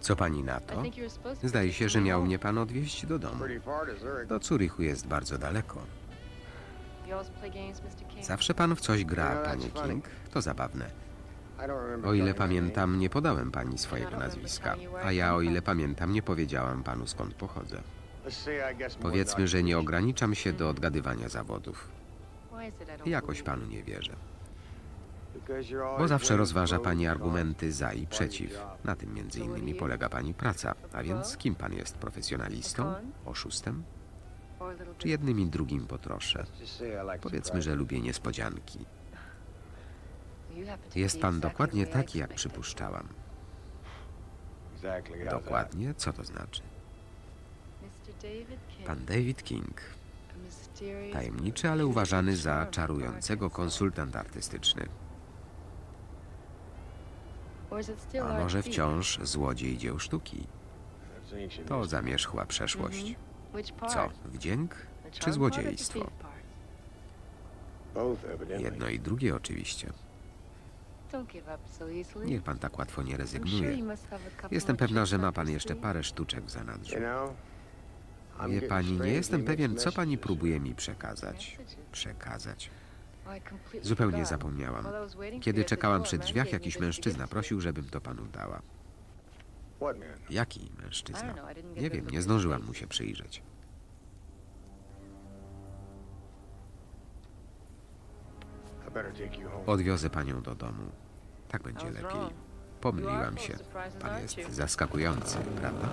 Co pani na to? Zdaje się, że miał mnie pan odwieźć do domu. Do Curychu jest bardzo daleko. Zawsze pan w coś gra, panie. King. To zabawne. O ile pamiętam, nie podałem pani swojego nazwiska. A ja, o ile pamiętam, nie powiedziałam panu skąd pochodzę. Powiedzmy, że nie ograniczam się do odgadywania zawodów. Jakoś panu nie wierzę. Bo zawsze rozważa pani argumenty za i przeciw. Na tym między innymi polega pani praca. A więc kim pan jest? Profesjonalistą? Oszustem? Czy jednym i drugim potroszę? Powiedzmy, że lubię niespodzianki. Jest pan dokładnie taki, jak przypuszczałam. Dokładnie? Co to znaczy? Pan David King. Tajemniczy, ale uważany za czarującego konsultant artystyczny. A może wciąż złodziej dzieł sztuki? To zamierzchła przeszłość. Mhm. Co? Wdzięk? Czy złodziejstwo? Jedno i drugie oczywiście. Niech pan tak łatwo nie rezygnuje. Jestem pewna, że ma pan jeszcze parę sztuczek w zanadrzu. Wie pani, nie jestem pewien, co pani próbuje mi przekazać. Przekazać. Zupełnie zapomniałam. Kiedy czekałam przy drzwiach, jakiś mężczyzna prosił, żebym to panu dała. Jaki mężczyzna? Nie wiem, nie zdążyłam mu się przyjrzeć. Odwiozę panią do domu. Tak będzie lepiej. Pomyliłam się. Pan jest zaskakujący, prawda?